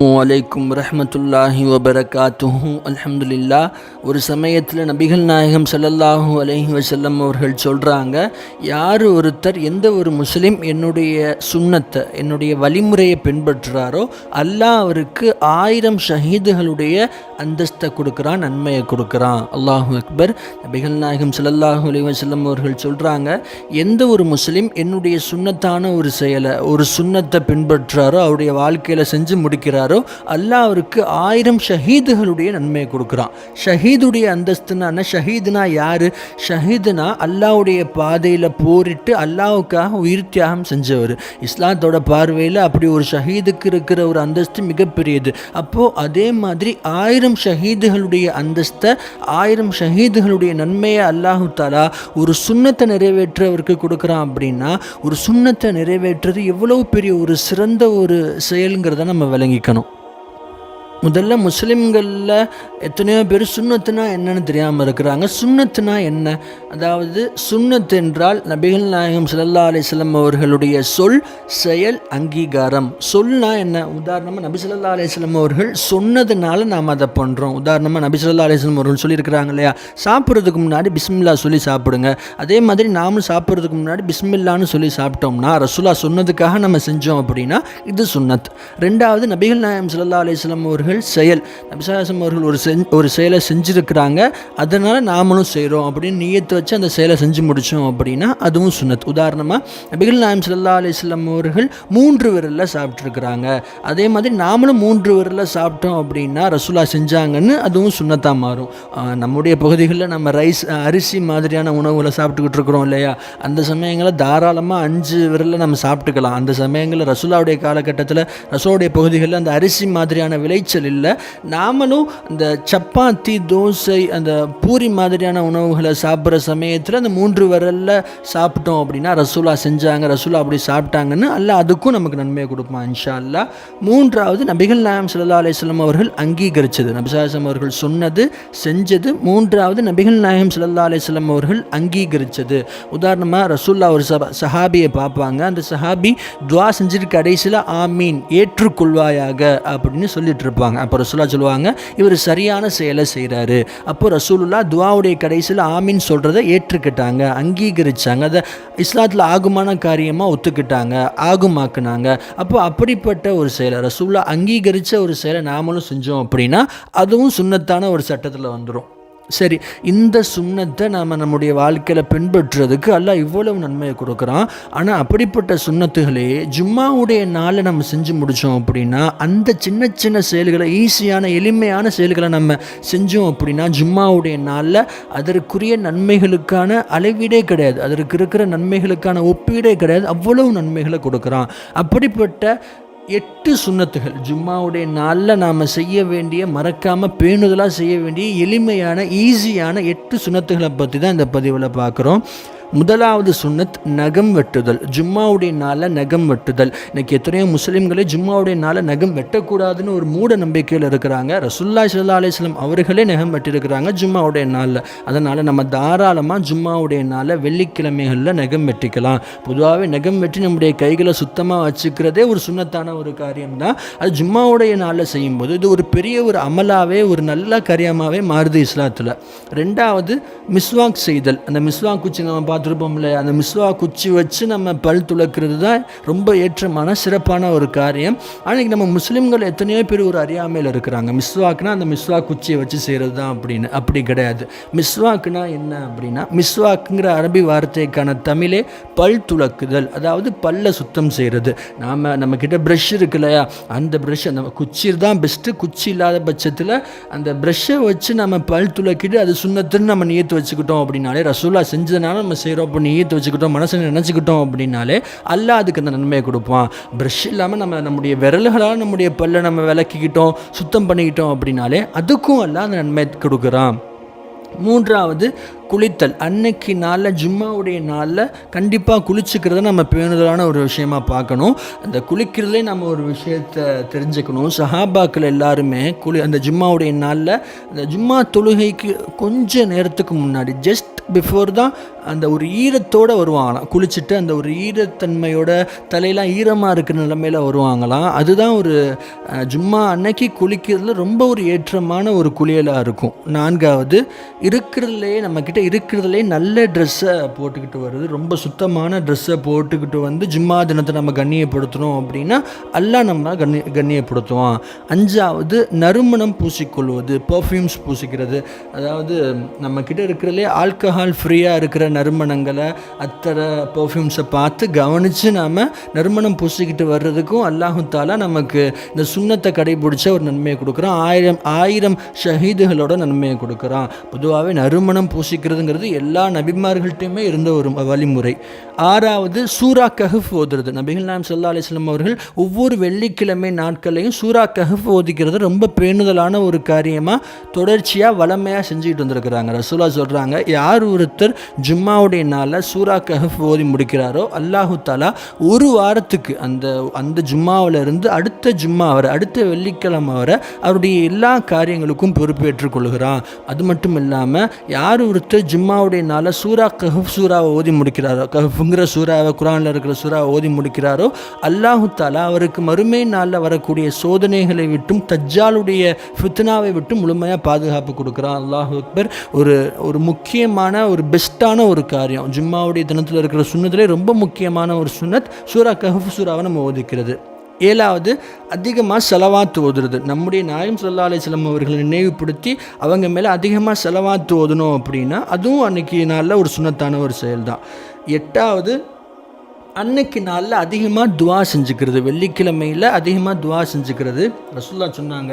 வலைக்கும் ரஹமத்துல்லாஹி வபரகாத்துஹு அலமதுல்லா ஒரு சமயத்தில் நபிகள் நாயகம் சல்லல்லாஹூ அலஹி வசல்லம் அவர்கள் சொல்கிறாங்க யார் ஒருத்தர் எந்த ஒரு முஸ்லீம் என்னுடைய சுன்னத்தை என்னுடைய வழிமுறையை பின்பற்றுறாரோ அல்லாஹ் அவருக்கு ஆயிரம் ஷஹீதுகளுடைய அந்தஸ்தை கொடுக்குறான் நன்மையை கொடுக்குறான். அல்லாஹூ அக்பர். நபிகள் நாயகம் சல்லல்லாஹூ அலி வசல்லம் அவர்கள் சொல்கிறாங்க எந்த ஒரு முஸ்லீம் என்னுடைய சுன்னத்தான ஒரு செயலை ஒரு சுன்னத்தை பின்பற்றுறாரோ அவருடைய வாழ்க்கையில் செஞ்சு முடிக்கிறார் அல்லாஹ் அவருக்கு ஆயிரம் ஷஹீதுகளுடைய நன்மையை கொடுக்குறான். ஷஹீதுடைய அந்தஸ்துனா ஷஹீதுனா யார்? ஷஹீதுனா அல்லாஹ்வுடைய பாதையில் போரிட்டு அல்லாவுக்காக உயிர் தியாகம் செஞ்சவர். இஸ்லாத்தோட பார்வையில் அப்படி ஒரு ஷஹீதுக்கு இருக்கிற ஒரு அந்தஸ்து மிகப்பெரியது. அப்போது அதே மாதிரி ஆயிரம் ஷஹீதுகளுடைய அந்தஸ்தை ஆயிரம் ஷஹீதுகளுடைய நன்மையை அல்லாஹு தாலா ஒரு சுண்ணத்தை நிறைவேற்றவருக்கு கொடுக்குறான் அப்படின்னா ஒரு சுண்ணத்தை நிறைவேற்றுறது எவ்வளோ பெரிய ஒரு சிறந்த ஒரு செயலுங்கிறத நம்ம விளங்கிக்கணும். முதல்ல முஸ்லீம்களில் எத்தனையோ பேர் சுண்ணத்துனா என்னன்னு தெரியாமல் இருக்கிறாங்க. சுண்ணத்துனா என்ன? அதாவது சுண்ணத் என்றால் நபிகள் நாயகம் ஸல்லல்லாஹு அலிஸ்லம் அவர்களுடைய சொல் செயல் அங்கீகாரம். சொல்னா என்ன? உதாரணமாக நபி சொல்லா அலிஸ்லம் அவர்கள் சொன்னதுனால நாம் அதை பண்ணுறோம் உதாரணமாக நபி சொல்லா அலிஸ்லம் அவர்கள் சொல்லியிருக்கிறாங்க இல்லையா? சாப்பிட்றதுக்கு முன்னாடி பிஸ்மில்லா சொல்லி சாப்பிடுங்க. அதே மாதிரி நாமும் சாப்பிட்றதுக்கு முன்னாடி பிஸ்மில்லான்னு சொல்லி சாப்பிட்டோம்னா ரசுல்லா சொன்னதுக்காக நம்ம செஞ்சோம் அப்படின்னா இது சுன்னத் ரெண்டாவது நபிகள் நாயகம் ஸல்லல்லாஹு அலிஸ்லம் அவர்கள் செயல். நபிசாசம் அவர்கள் ஒரு செஞ் ஒரு செயலை செஞ்சுருக்கிறாங்க அதனால் நாமளும் செய்கிறோம் அப்படின்னு நியத்து வச்சு அந்த செயலை செஞ்சு முடித்தோம் அப்படின்னா அதுவும் சுனத் உதாரணமாக நபிகள் நாயம் சல்லா அலிஸ்லாம் அவர்கள் மூன்று விரலில் சாப்பிட்ருக்குறாங்க அதே மாதிரி நாமளும் மூன்று விரலில் சாப்பிட்டோம் அப்படின்னா ரசுலா செஞ்சாங்கன்னு அதுவும் சுன்னத்தாக மாறும். நம்முடைய பகுதிகளில் நம்ம ரைஸ் அரிசி மாதிரியான உணவுகளை சாப்பிட்டுக்கிட்டு இருக்கிறோம் இல்லையா? அந்த சமயங்களில் தாராளமாக அஞ்சு விரலில் நம்ம சாப்பிட்டுக்கலாம். அந்த சமயங்களில் ரசுலாவுடைய காலகட்டத்தில் ரசோடைய பகுதிகளில் அந்த அரிசி மாதிரியான விளைச்சல் இல்லை. நாமளும் இந்த சப்பாத்தி தோசை அந்த பூரி மாதிரியான உணவுகளை சாப்பிட்ற சமயத்தில் அந்த மூன்று விரலில் சாப்பிட்டோம் அப்படின்னா ரசூலா செஞ்சாங்க ரசூலா அப்படி சாப்பிட்டாங்கன்னு அல்ல அதுக்கும் நமக்கு நன்மையை கொடுப்பான் இன்ஷா அல்லா மூன்றாவது நபிகள் நாயம் சல்லா அலிஸ்லாம் அவர்கள் அங்கீகரித்தது நபிசாசம் அவர்கள் சொன்னது செஞ்சது. மூன்றாவது நபிகள் நாயகம் சல்லா அலிஸ்லாம் அவர்கள் அங்கீகரித்தது உதாரணமாக ரசூல்லா ஒரு சபா சஹாபியை பார்ப்பாங்க. அந்த சஹாபி துவா செஞ்சுட்டு கடைசியில் ஆமீன் ஏற்றுக்கொள்வாயாக அப்படின்னு சொல்லிட்டு இருப்பாங்க. அப்போ ரசூலா சொல்லுவாங்க இவர் சரியான செயலை செய்கிறாரு அப்போ ரசூலுல்லா துவாவுடைய கடைசியில் ஆமீன் சொல்கிறத ஏற்றுக்கிட்டாங்க அங்கீகரித்தாங்க அதை இஸ்லாத்தில் ஆகுமான காரியமாக ஒத்துக்கிட்டாங்க ஆகுமாக்குனாங்க. அப்போ அப்படிப்பட்ட ஒரு செயலை ரசூல்லா அங்கீகரித்த ஒரு செயலை நாமளும் செஞ்சோம் அப்படின்னா அதுவும் சுன்னத்தான ஒரு சட்டத்தில் வந்துடும் சரி இந்த சுண்ணத்தை நாம் நம்முடைய வாழ்க்கையில் பின்பற்றுறதுக்கு எல்லாம் இவ்வளவு நன்மையை கொடுக்குறான். ஆனால் அப்படிப்பட்ட சுண்ணத்துகளே ஜும்மாவுடைய நாளை நம்ம செஞ்சு முடித்தோம் அப்படின்னா அந்த சின்ன சின்ன செயல்களை ஈஸியான எளிமையான செயல்களை நம்ம செஞ்சோம் அப்படின்னா ஜும்மாவுடைய நாளில் அதற்குரிய நன்மைகளுக்கான அளவீடே கிடையாது. அதற்கு இருக்கிற நன்மைகளுக்கான ஒப்பீடே கிடையாது. அவ்வளவு நன்மைகளை கொடுக்குறான். அப்படிப்பட்ட எட்டு சுண்ணத்துகள். ஜும்மாவுடைய நாளில் நாம் செய்ய வேண்டிய மறக்காமல் பேணுதலாக செய்ய வேண்டிய எளிமையான ஈஸியான எட்டு சுண்ணத்துகளை பற்றி தான் இந்த பதிவில் பார்க்குறோம் முதலாவது சுன்னத் நகம் வெட்டுதல். ஜும்மாவுடைய நாளில் நகம் வெட்டுதல். இன்னைக்கு எத்தனையோ முஸ்லீம்களே ஜும்மாவுடைய நாளில் நகம் வெட்டக்கூடாதுன்னு ஒரு மூட நம்பிக்கையில் இருக்கிறாங்க. ரசுல்லா சல்லா அலிஸ்லாம் அவர்களே நகம் வெட்டியிருக்கிறாங்க ஜும்மாவுடைய நாளில். அதனால் நம்ம தாராளமாக ஜும்மாவுடைய நாளில் வெள்ளிக்கிழமைகளில் நகம் வெட்டிக்கலாம். பொதுவாகவே நகம் வெட்டி நம்முடைய கைகளை சுத்தமாக வச்சுக்கிறதே ஒரு சுண்ணத்தான ஒரு காரியம்தான். அது ஜும்மாவுடைய நாளில் செய்யும்போது இது ஒரு பெரிய ஒரு அமலாகவே ஒரு நல்ல காரியமாகவே மாறுது இஸ்லாத்தில். ரெண்டாவது மிஸ்வாக் செய்தல். அந்த மிஸ்வாக் குச்சி நம்ம பார்த்துருப்போம்ல அந்த மிஸ்வா குச்சி வச்சு நம்ம பல் துளக்கிறது தான் ரொம்ப ஏற்றமான சிறப்பான ஒரு காரியம். அன்றைக்கி நம்ம முஸ்லீம்கள் எத்தனையோ பேர் ஒரு அறியாமையில் இருக்கிறாங்க. மிஸ்வாக்குனா அந்த மிஸ்வா குச்சியை வச்சு செய்கிறது தான் அப்படின்னு. அப்படி கிடையாது. மிஸ்வாக்குனா என்ன அப்படின்னா மிஸ்வாக்குங்கிற அரபி வார்த்தைக்கான தமிழே பல் துளக்குதல். அதாவது பல்ல சுத்தம் செய்கிறது நாம் நம்மக்கிட்ட ப்ரெஷ் இருக்கு இல்லையா அந்த ப்ரெஷ் அந்த குச்சி தான் பெஸ்ட்டு குச்சி இல்லாத பட்சத்தில் அந்த ப்ரெஷ்ஷை வச்சு நம்ம பல் துளக்கிட்டு அது சுண்ணத்துன்னு நம்ம நியத்து வச்சுக்கிட்டோம் அப்படின்னாலே ரசூலா செஞ்சதுனால நம்ம செய்கிறோம் பண்ணி நியத்து வச்சுக்கிட்டோம் மனசில் நினச்சிக்கிட்டோம் அப்படின்னாலே அல்லா அதுக்கு அந்த நன்மையை கொடுப்பான். ப்ரஷ் இல்லாமல் நம்ம நம்முடைய விரல்களால் நம்முடைய பல்லை நம்ம விளக்கிக்கிட்டோம் சுத்தம் பண்ணிக்கிட்டோம் அப்படின்னாலே அதுக்கும் அல்லாஹ் அந்த நன்மை கொடுக்குறான். மூன்றாவது குளித்தல். அன்னைக்கு நாளில் ஜும்மாவுடைய நாளில் கண்டிப்பாக குளிச்சுக்கிறத நம்ம பேணுதலான ஒரு விஷயமா பார்க்கணும். அந்த குளிக்கிறதுலே நம்ம ஒரு விஷயத்தை தெரிஞ்சுக்கணும். சஹாபாக்கள் எல்லாருமே குளி அந்த ஜும்மாவுடைய நாளில் அந்த ஜும்மா தொழுகைக்கு கொஞ்ச நேரத்துக்கு முன்னாடி ஜஸ்ட் பிஃபோர் தான் அந்த ஒரு ஈரத்தோடு வருவாங்களாம். குளிச்சுட்டு அந்த ஒரு ஈரத்தன்மையோட தலையெல்லாம் ஈரமாக இருக்கிற நிலமையில வருவாங்களாம். அதுதான் ஒரு ஜும்மா அன்னைக்கு குளிக்கிறதுல ரொம்ப ஒரு ஏற்றமான ஒரு குளியலாக இருக்கும். நான்காவது இருக்கிறதுலே நம்மக்கிட்ட இருக்கிறதுலே நல்ல ட்ரெஸ்ஸை போட்டுக்கிட்டு வருது ரொம்ப சுத்தமான ட்ரெஸ்ஸை போட்டுக்கிட்டு வந்து ஜும்மா தினத்தை நம்ம கண்ணியப்படுத்தணும் அப்படின்னா அல்லாஹ் நம்ம கண்ணி கண்ணியப்படுத்துவோம் அஞ்சாவது நறுமணம் பூசிக்கொள்வது பர்ஃப்யூம்ஸ் பூசிக்கிறது. அதாவது நம்மக்கிட்ட இருக்கிறதுலே ஆல்கஹால் ஃப்ரீயாக இருக்கிற நறுமணங்களை அத்தனை பர்ஃப்யூம்ஸை பார்த்து கவனித்து நாம் நறுமணம் பூசிக்கிட்டு வர்றதுக்கும் அல்லாஹுத்தாலா நமக்கு இந்த சுண்ணத்தை கடைபிடிச்ச ஒரு நன்மையை கொடுக்குறான். ஆயிரம் ஆயிரம் ஷஹீதுகளோட நன்மையை கொடுக்குறான். பொதுவாகவே நறுமணம் பூசிக்கிறதுங்கிறது எல்லா நபிமார்கள்ட்டையுமே இருந்த ஒரு வழிமுறை. ஆறாவது சூரா கஹஃப் ஓதுறது. நபிகள் நாயம் சல்லா அலிஸ்லாம் அவர்கள் ஒவ்வொரு வெள்ளிக்கிழமை நாட்களையும் சூரா கஹஃப் ஓதிக்கிறது ரொம்ப பேணுதலான ஒரு காரியமாக தொடர்ச்சியாக வளமையாக செஞ்சுக்கிட்டு வந்திருக்கிறாங்க. ரசூலா சொல்கிறாங்க யார் ஒருத்தர் ஜும்மாவுடைய நாளில் சூரா கஹப் ஓதி முடிக்கிறாரோ அல்லாஹு தாலா ஒரு வாரத்துக்கு அந்த அந்த ஜும்மாவிலிருந்து அடுத்த ஜும்மா வர அடுத்த வெள்ளிக்கிழமை வர அவருடைய எல்லா காரியங்களுக்கும் பொறுப்பேற்றுக் கொள்கிறான். அது மட்டும் இல்லாமல் யார் ஒருத்தர் ஜும்மாவுடைய நாளில் சூரா கஹப் சூறாவை ஓதி முடிக்கிறாரோ கஹஃப்ங்கிற சூறாவை குரானில் இருக்கிற சூறாவை ஓதி முடிக்கிறாரோ அல்லாஹு தாலா அவருக்கு மறுமை நாளில் வரக்கூடிய சோதனைகளை விட்டும் தஜ்ஜாலுடைய ஃபித்னாவை விட்டும் முழுமையாக பாதுகாப்பு கொடுக்குறான். அல்லாஹ் அக்பர். ஒரு ஒரு முக்கியமான ஒரு பெஸ்ட்டான ஒரு காரியம். ஜும்மாவுடைய தினத்தில் இருக்கிற சுண்ணத்திலே ரொம்ப முக்கியமான ஒரு சுண்ணத் சூரா கஹஃப் சூறாவை நம்ம ஓதிக்கிறது. ஏழாவது அதிகமாக செலவாத்து ஓதுறது. நம்முடைய நாயம் சல்லா அலிஸ்லம் அவர்களை நினைவுபடுத்தி அவங்க மேலே அதிகமாக செலவாத்து ஓதணும் அப்படின்னா அதுவும் அன்னைக்கு நாளில் ஒரு சுண்ணத்தான ஒரு செயல் தான் எட்டாவது அன்னைக்கு நாளில் அதிகமாக துவா செஞ்சுக்கிறது வெள்ளிக்கிழமையில் அதிகமாக துவா செஞ்சுக்கிறது. ரசுல்லா சொன்னாங்க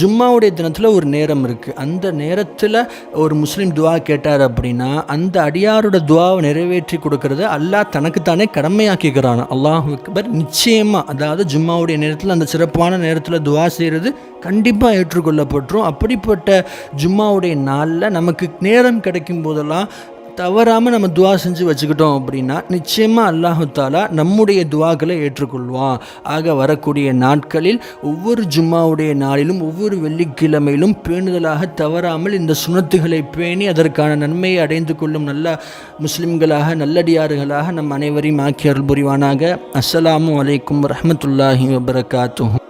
ஜும்மாவுடைய தினத்தில் ஒரு நேரம் இருக்குது அந்த நேரத்தில் ஒரு முஸ்லீம் துவா கேட்டார் அப்படின்னா அந்த அடியாரோட துவாவை நிறைவேற்றி கொடுக்கறது அல்லாஹ் தனக்குத்தானே கடமையாக்கிக்கிறான். அல்லாஹ் அக்பர் நிச்சயமாக அதாவது ஜும்மாவுடைய நேரத்தில் அந்த சிறப்பான நேரத்தில் துவா செய்கிறது கண்டிப்பாக ஏற்றுக்கொள்ளப்பட்டுரும். அப்படிப்பட்ட ஜும்மாவுடைய நாளில் நமக்கு நேரம் கிடைக்கும் போதெல்லாம் தவறாமல் நம்ம துவா செஞ்சு வச்சுக்கிட்டோம் அப்படின்னா நிச்சயமாக அல்லாஹு தாலா நம்முடைய துவாக்களை ஏற்றுக்கொள்வான். ஆக வரக்கூடிய நாட்களில் ஒவ்வொரு ஜும்மாவுடைய நாளிலும் ஒவ்வொரு வெள்ளிக்கிழமையிலும் பேணுதலாக தவறாமல் இந்த சுனத்துகளை பேணி அதற்கான நன்மையை அடைந்து கொள்ளும் நல்ல முஸ்லிம்களாக நல்லடியார்களாக நம் அனைவரையும் ஆக்கி அருள் புரிவானாக அஸ்ஸலாமு அலைக்கும் வரமத்துல்லாஹி வபரகாத்துஹு.